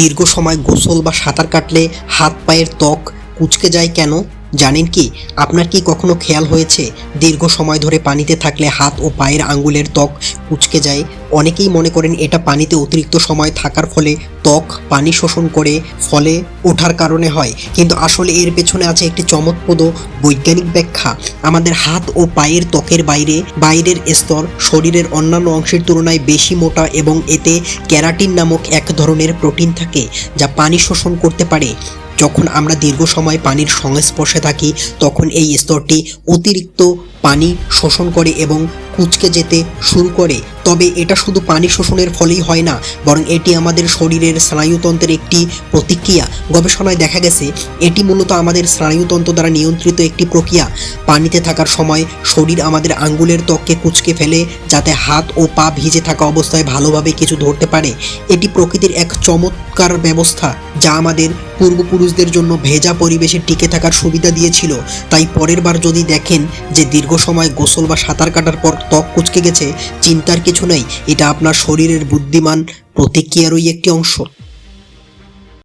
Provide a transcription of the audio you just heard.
দীর্ঘ সময় গোসল বা সাঁতার কাটলে হাত পায়ের ত্বক কুচকে যায় কেন? জানেন কি, আপনার কি কখনো খেয়াল হয়েছে, দীর্ঘ সময় ধরে পানিতে থাকলে হাত ও পায়ের আঙ্গুলের ত্বক কুচকে যায়? অনেকেই মনে করেন এটা পানিতে অতিরিক্ত সময় থাকার ফলে ত্বক পানি শোষণ করে ফলে ওঠার কারণে হয়। কিন্তু আসলে এর পেছনে আছে একটি চমৎপ্রদ বৈজ্ঞানিক ব্যাখ্যা। আমাদের হাত ও পায়ের ত্বকের বাইরে, বাইরের স্তর শরীরের অন্যান্য অংশের তুলনায় বেশি মোটা এবং এতে ক্যারাটিন নামক এক ধরনের প্রোটিন থাকে, যা পানি শোষণ করতে পারে। যখন আমরা দীর্ঘ সময় পানির সংস্পর্শে থাকি, তখন এই স্তরটি অতিরিক্ত পানি শোষণ করে এবং কুচকে যেতে শুরু করে। তবে এটা শুধু পানি শোষণের ফলেই হয় না, বরং এটি আমাদের শরীরের স্নায়ুতন্ত্রের একটি প্রতিক্রিয়া। গবেষণায় দেখা গেছে, এটি মূলত আমাদের স্নায়ুতন্ত্র দ্বারা নিয়ন্ত্রিত একটি প্রক্রিয়া। পানিতে থাকার সময় শরীর আমাদের আঙ্গুলের ত্বককে কুচকে ফেলে, যাতে হাত ও পা ভিজে থাকা অবস্থায় ভালোভাবে কিছু ধরতে পারে। এটি প্রকৃতির এক চমৎকার ব্যবস্থা, যা আমাদের পূর্বপুরুষদের জন্য ভেজা পরিবেশে টিকে থাকার সুবিধা দিয়েছিল। তাই পরের বার যদি দেখেন যে দীর্ঘ সময় গোসল বা সাঁতার কাটার পর ত্বক কুচকে গেছে চিন্তার কিছু নেই। এটা আপনার শরীরের বুদ্ধিমান প্রতিক্রিয়ারই একটি অংশ।